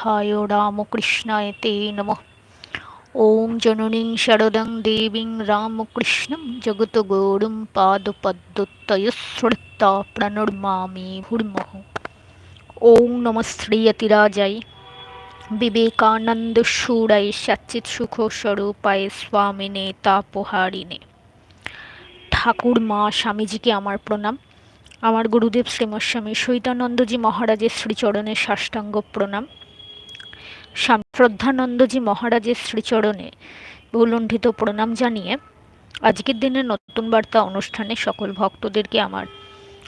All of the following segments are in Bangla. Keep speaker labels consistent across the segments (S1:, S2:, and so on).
S1: গোবিন্দায় রামকৃষ্ণায় তে নম ওম জননী শরদং দেবীং রামকৃষ্ণ জগত গৌরম পাদপদ্মতয়শ্রুতা প্রণর্মামি ভূর্মহ ওম নম শ্রীয়তিরাজায় বিবেকানন্দ সুরায় সচ্চিত সুখ স্বরূপায় স্বামিনে তাপহারিণে ঠাকুর মা স্বামীজিকে আমার প্রণাম। আমার গুরুদেব শ্রীমস্বামী সৈতানন্দজি মহারাজের শ্রীচরণের সাষ্টাঙ্গ প্রণাম। স্বামী শ্রদ্ধানন্দজি মহারাজের শ্রীচরণে ভুলণ্ঠিত প্রণাম জানিয়ে আজকের দিনের নতুন বার্তা অনুষ্ঠানে সকল ভক্তদেরকে আমার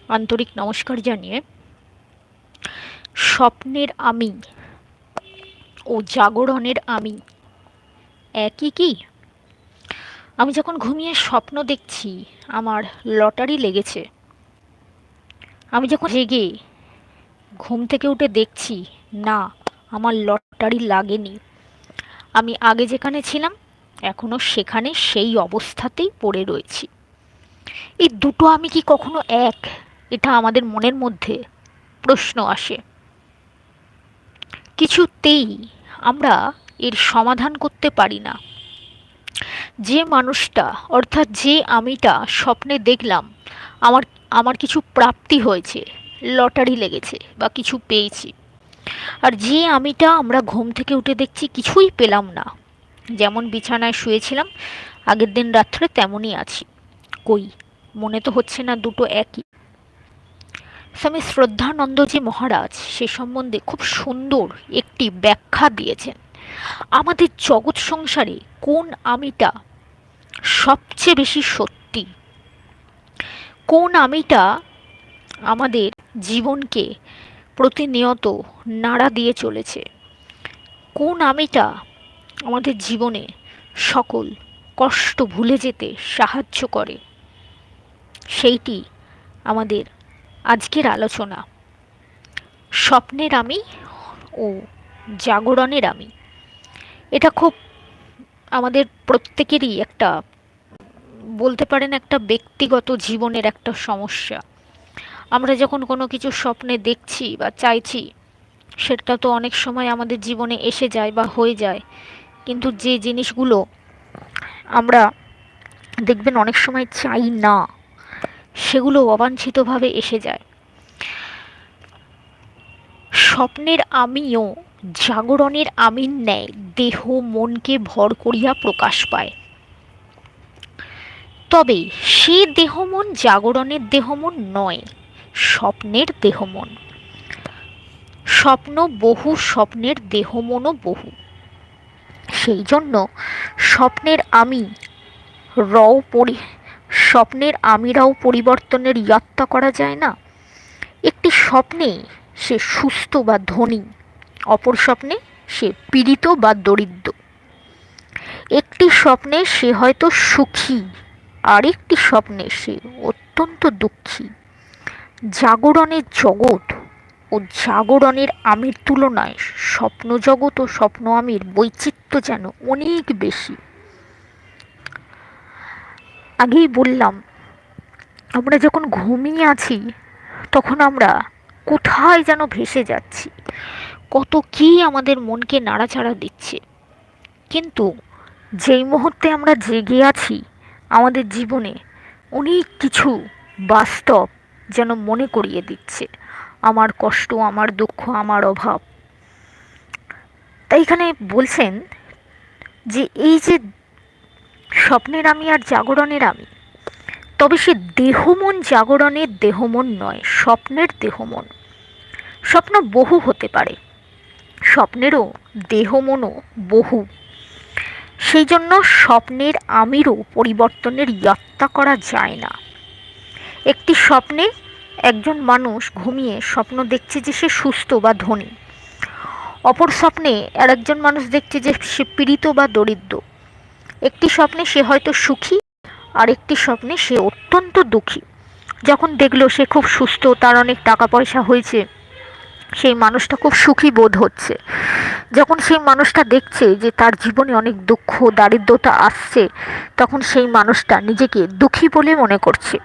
S1: আন্তরিক নমস্কার জানিয়ে স্বপ্নের আমি ও জাগরণের আমি একই কি? আমি যখন ঘুমিয়ে স্বপ্ন দেখছি, আমার লটারি লেগেছে। আমি যখন জেগে ঘুম থেকে উঠে দেখছি, না আমার লটারি লাগেনি। আমি আগে যেখানে ছিলাম এখনও সেখানে সেই অবস্থাতেই পড়ে রয়েছি। এই দুটো আমি কি কখনো এক? এটা আমাদের মনের মধ্যে প্রশ্ন আসে। কিছুতেই আমরা এর সমাধান করতে পারি না। যে মানুষটা, অর্থাৎ যে আমিটা স্বপ্নে দেখলাম, আমার আমার কিছু প্রাপ্তি হয়েছে, লটারি লেগেছে বা কিছু পেয়েছি। আর যে আমিটা আমরা ঘুম থেকে উঠে দেখছি কিছুই পেলাম না। যেমন বিছানায় শুয়েছিলাম, আগের দিন রাত্রে তেমনই আছি। কই, মনে তো হচ্ছে না দুটো একই। স্বামী শ্রদ্ধানন্দজি মহারাজ সে সম্বন্ধে খুব সুন্দর একটি ব্যাখ্যা দিয়েছেন। আমাদের জগৎ সংসারে কোন আমিটা সবচেয়ে বেশি সত্যি? কোন আমিটা আমাদের জীবনকে প্রতিনিয়ত নাড়া দিয়ে চলেছে। কোন আমিটা আমাদের জীবনে সকল কষ্ট ভুলে যেতে সাহায্য করে, সেইটি আমাদের আজকের আলোচনা। স্বপ্নের আমি ও জাগরণের আমি। এটা খুব আমাদের প্রত্যেকেরই একটা বলতে পারেন একটা ব্যক্তিগত জীবনের একটা সমস্যা। আমরা যখন কোনো কিছু স্বপ্নে দেখছি বা চাইছি, সেটা তো অনেক সময় আমাদের জীবনে এসে যায় বা হয়ে যায়। কিন্তু যে জিনিসগুলো আমরা দেখবেন অনেক সময় চাই না, সেগুলো অবাঞ্ছিতভাবে এসে যায়। স্বপ্নের আমিও জাগরণের আমির ন্যায় দেহ মনকে ভর করিয়া প্রকাশ পায়। তবে সে দেহমন জাগরণের দেহমন নয় স্বপ্নের দেহমন। স্বপ্ন বহু, স্বপ্নের দেহমনও বহু। সেই জন্য স্বপ্নের আমি রও পরি, স্বপ্নের আমিরাও পরিবর্তনের ইয়াত্তা করা যায় না। একটি স্বপ্নে সে সুস্থ বা ধনী, অপর স্বপ্নে সে পীড়িত বা দরিদ্র। একটি স্বপ্নে সে হয়তো সুখী, আরেকটি স্বপ্নে সে অত্যন্ত দুঃখী। জাগরণের জগৎ ও জাগরণের আমির তুলনায় স্বপ্ন জগৎ ও স্বপ্ন আমির বৈচিত্র্য যেন অনেক বেশি। আগেই বললাম, আমরা যখন ঘুমিয়ে আছি, তখন আমরা কোথায় যেন ভেসে যাচ্ছি। কত কি আমাদের মনকে নাড়াচাড়া দিচ্ছে। কিন্তু যেই মুহূর্তে আমরা জেগে আছি, আমাদের জীবনে অনেক কিছু বাস্তব যেন মনে করিয়ে দিচ্ছে। আমার কষ্ট, আমার দুঃখ, আমার অভাব। তাই এখানে বলছেন যে এই যে স্বপ্নের আমি আর জাগরণের আমি, তবে সে দেহমন জাগরণের দেহমন নয়, স্বপ্নের দেহমন। স্বপ্ন বহু হতে পারে, স্বপ্নেরও দেহমনও বহু। সেই জন্য স্বপ্নের আমিরও পরিবর্তনের ইয়াত্তা করা যায় না। একটি স্বপ্নে একজন মানুষ ঘুমিয়ে স্বপ্ন দেখছে যে সে সুস্থ বা ধনী। অপর স্বপ্নে আর একজন মানুষ দেখছে যে সে পীড়িত বা দরিদ্র। একটি স্বপ্নে সে হয়তো সুখী, আর একটি স্বপ্নে সে অত্যন্ত দুঃখী। যখন দেখল সে খুব সুস্থ, তার অনেক টাকা পয়সা হয়েছে, সেই মানুষটা খুব সুখী বোধ হচ্ছে। যখন সেই মানুষটা দেখছে যে তার জীবনে অনেক দুঃখ, দারিদ্রতা আসছে, তখন সেই মানুষটা নিজেকে দুঃখী বলে মনে করছে।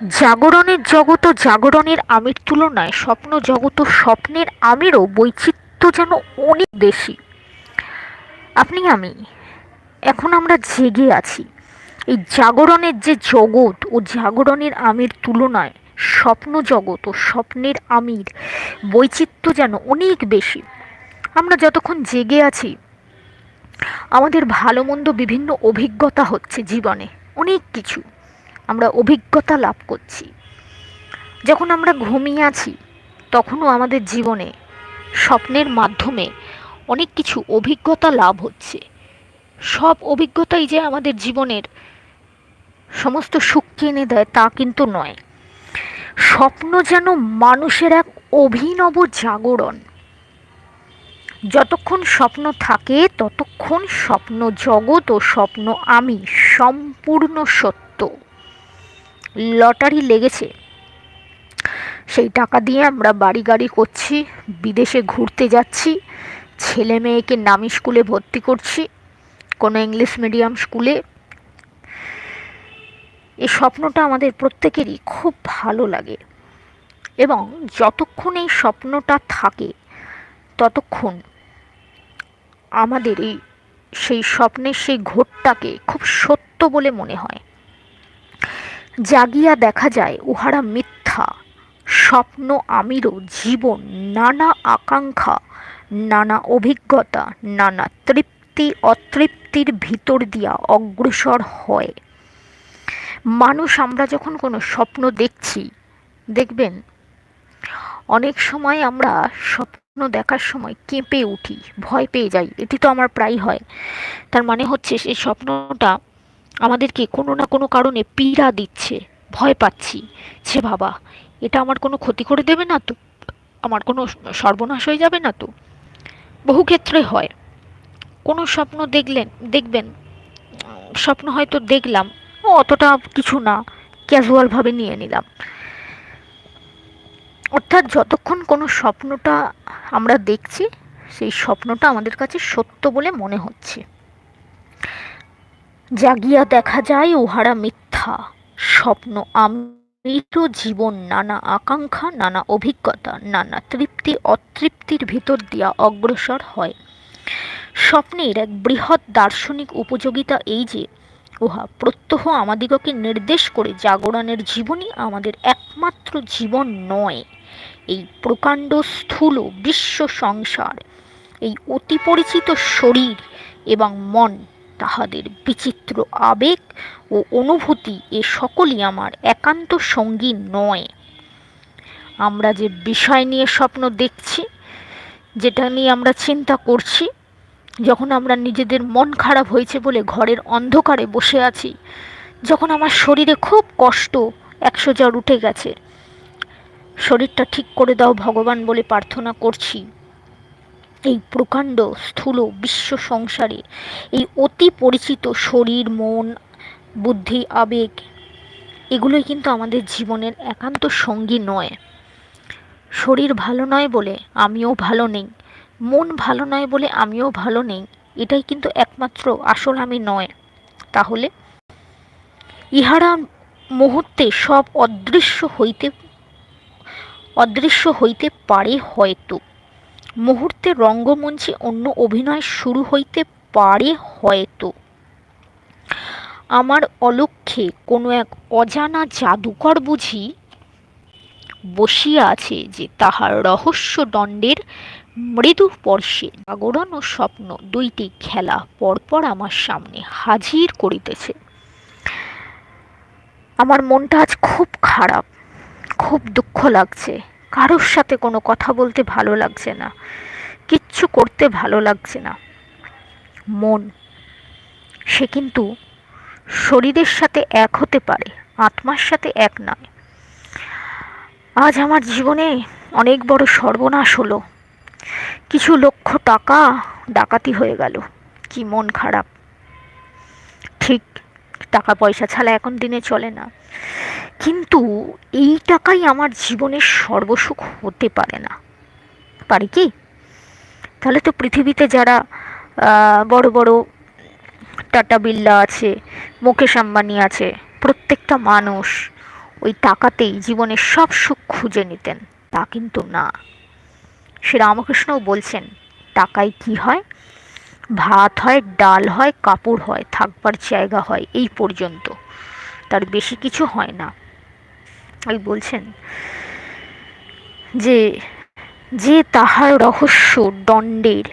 S1: জাগরণের জগৎ ও জাগরণের আমির তুলনায় স্বপ্ন জগৎ ও স্বপ্নের আমিরও বৈচিত্র্য যেন অনেক বেশি। আপনি আমি, এখন আমরা জেগে আছি। এই জাগরণের যে জগৎ ও জাগরণের আমির তুলনায় স্বপ্ন জগৎ ও স্বপ্নের আমির বৈচিত্র্য যেন অনেক বেশি। আমরা যতক্ষণ জেগে আছি, আমাদের ভালো মন্দ বিভিন্ন অভিজ্ঞতা হচ্ছে জীবনে, অনেক কিছু। আমরা অভিজ্ঞতা লাভ করছি। যখন আমরা ঘুমিয়ে আছি, তখনও আমাদের জীবনে স্বপ্নের মাধ্যমে অনেক কিছু অভিজ্ঞতা লাভ হচ্ছে। সব অভিজ্ঞতাই যে আমাদের জীবনের সমস্ত সুখকে এনে দেয় তা কিন্তু নয়। স্বপ্ন যেন মানুষের এক অভিনব জাগরণ। যতক্ষণ স্বপ্ন থাকে, ততক্ষণ স্বপ্ন জগৎ ও স্বপ্ন আমি সম্পূর্ণ সত্য। লটারি লেগেছে। সেই টাকা দিয়ে আমরা বাড়ি গাড়ি করছি, বিদেশে ঘুরতে যাচ্ছি, ছেলে মেয়েকে নামি স্কুলে ভর্তি করছি, কোনো ইংলিশ মিডিয়াম স্কুলে। এই স্বপ্নটা আমাদের প্রত্যেকেরই খুব ভালো লাগে এবং যতক্ষণ এই স্বপ্নটা থাকে, ততক্ষণ আমাদের এই সেই স্বপ্নের সেই ঘোরটাকে খুব সত্য বলে মনে হয়। জাগিয়া দেখা যায়, উহারা মিথ্যা। স্বপ্ন আমিরও জীবন, নানা আকাঙ্ক্ষা, নানা অভিজ্ঞতা, নানা তৃপ্তি, অতৃপ্তির ভিতর দিয়া অগ্রসর হয়। মানুষ, আমরা যখন কোনো স্বপ্ন দেখছি, দেখবেন, অনেক সময় আমরা স্বপ্ন দেখার সময় কেঁপে উঠি, ভয় পেয়ে যাই। এটি তো আমার প্রায় হয়। তার মানে হচ্ছে সেই স্বপ্নটা আমাদেরকে কোনো না কোনো কারণে পীড়া দিচ্ছে, ভয় পাচ্ছি। যে বাবা, এটা আমার কোনো ক্ষতি করে দেবে না তো? আমার কোনো সর্বনাশ হয়ে যাবে না তো? বহু ক্ষেত্রে হয়। কোনো স্বপ্ন দেখলেন, দেখবেন, স্বপ্ন হয়তো দেখলাম ও অতটা কিছু না ক্যাজুয়ালভাবে নিয়ে নিলাম। অর্থাৎ যতক্ষণ কোনো স্বপ্নটা আমরা দেখছি, সেই স্বপ্নটা আমাদের কাছে সত্য বলে মনে হচ্ছে। জাগিয়া দেখা যায় উহারা মিথ্যা। স্বপ্ন আমৃত জীবন, নানা আকাঙ্ক্ষা, নানা অভিজ্ঞতা, নানা তৃপ্তি, অতৃপ্তির ভিতর দিয়া অগ্রসর হয়। স্বপ্নের এক বৃহৎ দার্শনিক উপযোগিতা এই যে, উহা প্রত্যহ আমাদিগকে নির্দেশ করে জাগরণের জীবনই আমাদের একমাত্র জীবন নয়। এই প্রকাণ্ড স্থূল বিশ্ব সংসার, এই অতি পরিচিত শরীর এবং মন তাহাদের বিচিত্র আবেগ ও অনুভূতি এ সকলই আমার একান্ত সঙ্গী নয়। আমরা যে বিষয় নিয়ে স্বপ্ন দেখছি, যেটা নিয়ে আমরা চিন্তা করছি, যখন আমরা নিজেদের মন খারাপ হয়েছে বলে ঘরের অন্ধকারে বসে আছি, যখন আমার শরীরে খুব কষ্ট একশো জ্বর উঠে গেছে, শরীরটা ঠিক করে দাও ভগবান বলে প্রার্থনা করছি। এই প্রকাণ্ড স্থূল বিশ্ব সংসারে এই অতি পরিচিত শরীর, মন, বুদ্ধি, আবেগ, এগুলোই কিন্তু আমাদের জীবনের একান্ত সঙ্গী নয়। শরীর ভালো নয় বলে আমিও ভালো নেই, মন ভালো নয় বলে আমিও ভালো নেই, এটাই কিন্তু একমাত্র আসল আমি নয়। তাহলে ইহারা মুহূর্তে সব অদৃশ্য হইতে অদৃশ্য হইতে পারে হয়তো। মুহূর্তে রঙ্গমঞ্চে অন্য অভিনয় শুরু হইতে পারে হয়তো। আমার অলক্ষ্যে কোনো এক অজানা জাদুকর বুঝি বসিয়া আছে যে তাহার রহস্য দণ্ডের মৃদু স্পর্শে। জাগরণ ও স্বপ্ন দুইটি খেলা পরপর আমার সামনে হাজির করিতেছে। আমার মনটা আজ খুব খারাপ, খুব দুঃখ লাগছে। কারোর সাথে কোনো কথা বলতে ভালো লাগছে না, কিচ্ছু করতে ভালো লাগছে না। মন, সে কিন্তু শরীরের সাথে এক হতে পারে, আত্মার সাথে এক নয়। আজ আমার জীবনে অনেক বড় সর্বনাশ হলো। কিছু লক্ষ টাকা ডাকাতি হয়ে গেল, কি মন খারাপ। টাকা পয়সা ছাড়া এখন দিনে চলে না। কিন্তু এই টাকাই আমার জীবনের সর্বসুখ হতে পারে না। পারে কি? তাহলে তো পৃথিবীতে যারা বড় বড় টাটা বিল্লা আছে, মুকেশ আম্বানি আছে, প্রত্যেকটা মানুষ ওই টাকাতেই জীবনের সব সুখ খুঁজে নিতেন। তা কিন্তু না। সে শ্রীরামকৃষ্ণও বলছেন, টাকায় কি হয়? ভাত হয়, ডাল হয়, কাপড় হয়, থাকবার জায়গা হয়, এই পর্যন্ত। তার বেশি কিছু হয় না। ওই বলছেন যে যে তাহার রহস্য দণ্ডের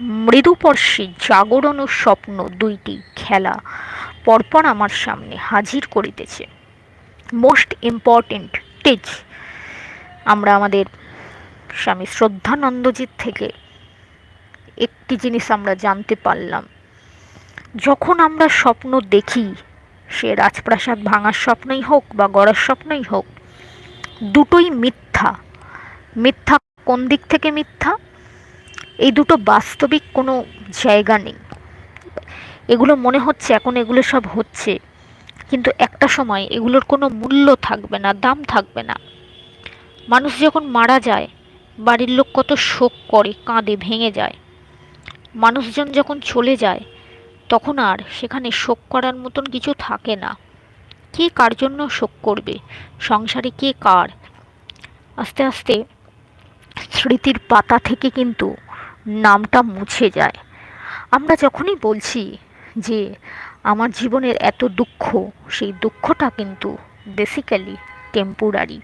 S1: মৃদুপর্শী জাগরণ ও স্বপ্ন দুইটি খেলা পরপর আমার সামনে হাজির করিতেছে। মোস্ট ইম্পর্টেন্ট টিচ আমরা আমাদের স্বামী শ্রদ্ধানন্দজির থেকে একটি জিনিস আমরা জানতে পারলাম। যখন আমরা স্বপ্ন দেখি, সে রাজপ্রাসাদ ভাঙার স্বপ্নই হোক বা গড়ার স্বপ্নই হোক, দুটোই মিথ্যা। মিথ্যা কোন দিক থেকে মিথ্যা? এই দুটো বাস্তবিক কোনো জায়গা নেই। এগুলো মনে হচ্ছে এখন এগুলো সব হচ্ছে, কিন্তু একটা সময় এগুলোর কোনো মূল্য থাকবে না, দাম থাকবে না। মানুষ যখন মারা যায়, বাড়ির লোক কত শোক করে, কাঁদে, ভেঙে যায়। মানুষজন যখন চলে যায়, তখন আর সেখানে শোক করার মতন কিছু থাকে না। কে কার জন্য শোক করবে? সংসারে কে কার? আস্তে আস্তে স্মৃতির পাতা থেকে কিন্তু নামটা মুছে যায়। আমরা যখনই বলছি যে আমার জীবনের এত দুঃখ, সেই দুঃখটা কিন্তু বেসিক্যালি টেম্পোরারি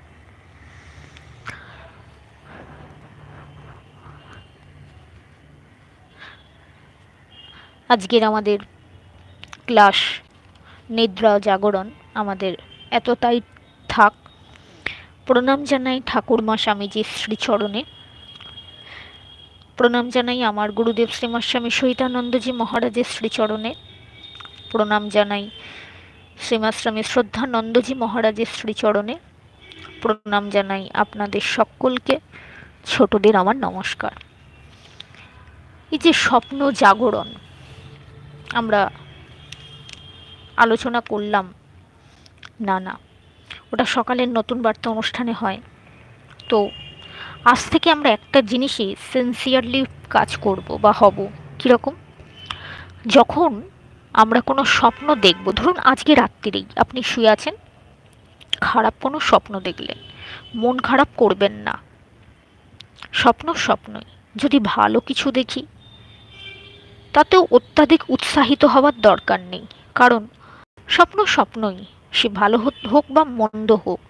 S1: আজকের আমাদের ক্লাস, নিদ্রা, জাগরণ আমাদের এতটাই থাক। প্রণাম জানাই ঠাকুরমা স্বামীজির শ্রীচরণে। প্রণাম জানাই আমার গুরুদেব শ্রীমা স্বামী সহিতানন্দজি মহারাজের শ্রীচরণে। প্রণাম জানাই শ্রীমাশ্রমী শ্রদ্ধানন্দজি মহারাজের শ্রীচরণে। প্রণাম জানাই আপনাদের সকলকে, ছোটদের আমার নমস্কার। এই যে স্বপ্ন জাগরণ আমরা আলোচনা করলাম। না না, ওটা সকালের নতুন বার্তা অনুষ্ঠানে হয়। তো, আজ থেকে আমরা একটা জিনিসই সিনসিয়ারলি কাজ করব বা হব। কীরকম যখন আমরা কোনো স্বপ্ন দেখব, ধরুন আজকে রাত্রিরেই আপনি শুয়ে আছেন, খারাপ কোনো স্বপ্ন দেখলেন, মন খারাপ করবেন না। স্বপ্ন স্বপ্নই। যদি ভালো কিছু দেখি তাতেও অত্যাধিক উৎসাহিত হওয়ার দরকার নেই। কারণ, স্বপ্ন স্বপ্নই, সে ভালো হোক বা মন্দ হোক।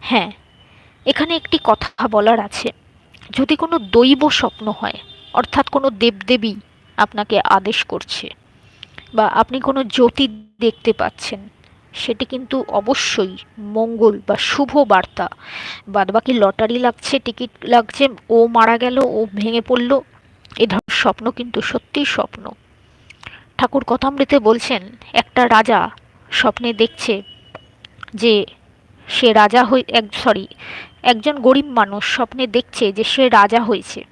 S1: হ্যাঁ এখানে একটি কথা বলার আছে। যদি কোনো দৈব স্বপ্ন হয়, অর্থাৎ কোনো দেবদেবী আপনাকে আদেশ করছে, বা আপনি কোনো জ্যোতি দেখতে পাচ্ছেন, সেটি কিন্তু অবশ্যই মঙ্গল বা শুভ বার্তা। বাদবাকি লটারি লাগছে, টিকিট লাগছে, ও মারা গেল, ও ভেঙে পড়ল এ ধরনের স্বপ্ন কিন্তু সত্যিই স্বপ্ন। ঠাকুর কথামৃতে বলছেন, একটা রাজা স্বপ্নে দেখছে যে সে রাজা হয়ে, এক সরি একজন গরিব মানুষ স্বপ্নে দেখছে যে সে রাজা হয়েছে।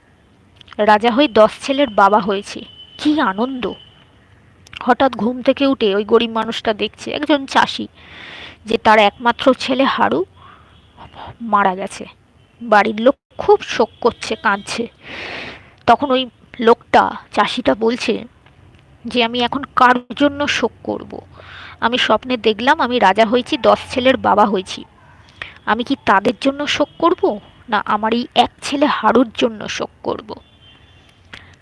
S1: রাজা হয়ে দশ ছেলের বাবা হয়েছে। কি আনন্দ! হঠাৎ ঘুম থেকে উঠে ওই গরিব মানুষটা দেখছে, একজন চাষি, যে তার একমাত্র ছেলে হারু মারা গেছে। বাড়ির লোক খুব শোক করছে, কাঁদছে। তখন ওই লোকটা, চাষিটা বলছে যে, আমি এখন কার জন্য শোক করব। আমি স্বপ্নে দেখলাম আমি রাজা হয়েছি, দশ ছেলের বাবা হয়েছি। আমি কি তাদের জন্য শোক করব? না, আমার এই এক ছেলে হারুর জন্য শোক করব?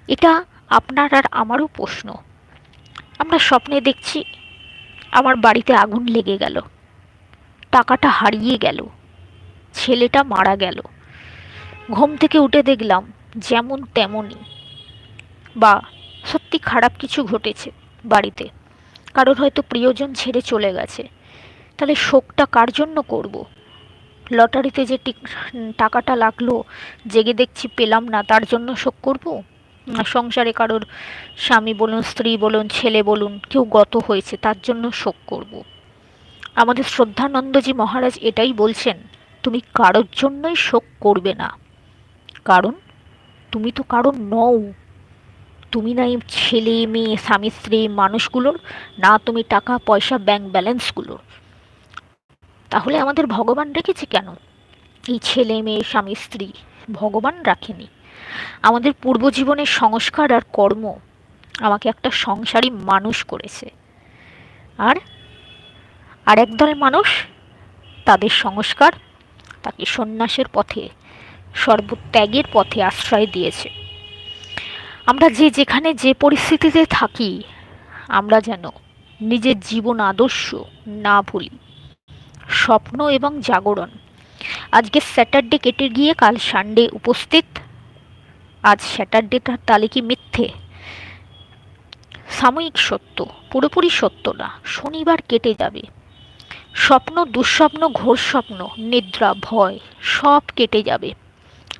S1: এটা আপনার আর আমারও প্রশ্ন। আমরা স্বপ্নে দেখছি, আমার বাড়িতে আগুন লেগে গেল। টাকাটা হারিয়ে গেল। ছেলেটা মারা গেল। ঘুম থেকে উঠে দেখলাম যেমন তেমনই। বা সত্যি খারাপ কিছু ঘটেছে বাড়িতে। কারোর হয়তো প্রিয়জন ছেড়ে চলে গেছে। তাহলে শোকটা কার জন্য করব। লটারিতে যে টাকাটা লাগল, জেগে দেখছি পেলাম না, তার জন্য শোক করব? সংসারে কারোর স্বামী বলুন, স্ত্রী বলুন, ছেলে বলুন, কেউ গত হয়েছে, তার জন্য শোক করব। আমাদের শ্রদ্ধানন্দজি মহারাজ এটাই বলছেন, তুমি কারোর জন্যই শোক করবে না। কারণ তুমি তো কারণ নও। তুমি না এই ছেলে, মেয়ে, স্বামী, স্ত্রী, মানুষগুলোর, না তুমি টাকা, পয়সা ব্যাংক ব্যালেন্সগুলোর তাহলে আমাদের ভগবান রেখেছে কেন? এই ছেলে, মেয়ে, স্বামী, স্ত্রী ভগবান রাখেনি। আমাদের পূর্বজীবনের সংস্কার আর কর্ম আমাকে একটা সংসারী মানুষ করেছে। আর আর একদল মানুষ তাদের সংস্কার তাকে সন্ন্যাসের পথে সর্বত্যাগের পথে আশ্রয় দিয়েছে। আমরা যে যেখানে যে পরিস্থিতিতে থাকি, আমরা যেন নিজের জীবন আদর্শ না ভুলি। স্বপ্ন এবং জাগরণ। আজকে স্যাটারডে কেটে গিয়ে কাল সানডে উপস্থিত। আজ স্যাটারডেটার তালে কি মিথ্যে? সাময়িক সত্য, পুরোপুরি সত্য না, শনিবার কেটে যাবে। স্বপ্ন, দুঃস্বপ্ন, ঘোর স্বপ্ন, নিদ্রা, ভয়, সব কেটে যাবে।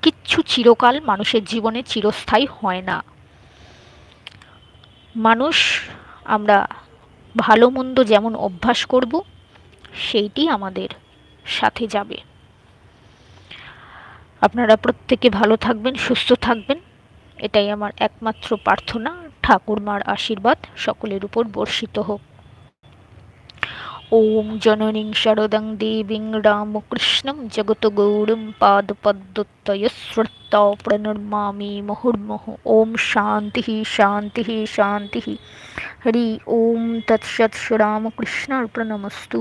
S1: কিচ্ছু চিরকাল মানুষের জীবনে চিরস্থায়ী হয় না। মানুষ, আমরা ভালো মন্দ যেমন অভ্যাস করব, সেইটি আমাদের সাথে যাবে। আপনারা প্রত্যেকে ভালো থাকবেন, সুস্থ থাকবেন, এটাই আমার একমাত্র প্রার্থনা। ঠাকুরমার আশীর্বাদ সকলের উপর বর্ষিত হোক। ওম জননীং শারদং দেবীং রামকৃষ্ণং জগতগৌরং পাদপদ্মতয়স্রত্তা প্রণর্মামি মুহুর্মুহ ওম শান্তি শান্তি শান্তি হরি ওম তৎসৎ শ্রীরামকৃষ্ণার্পণমস্তু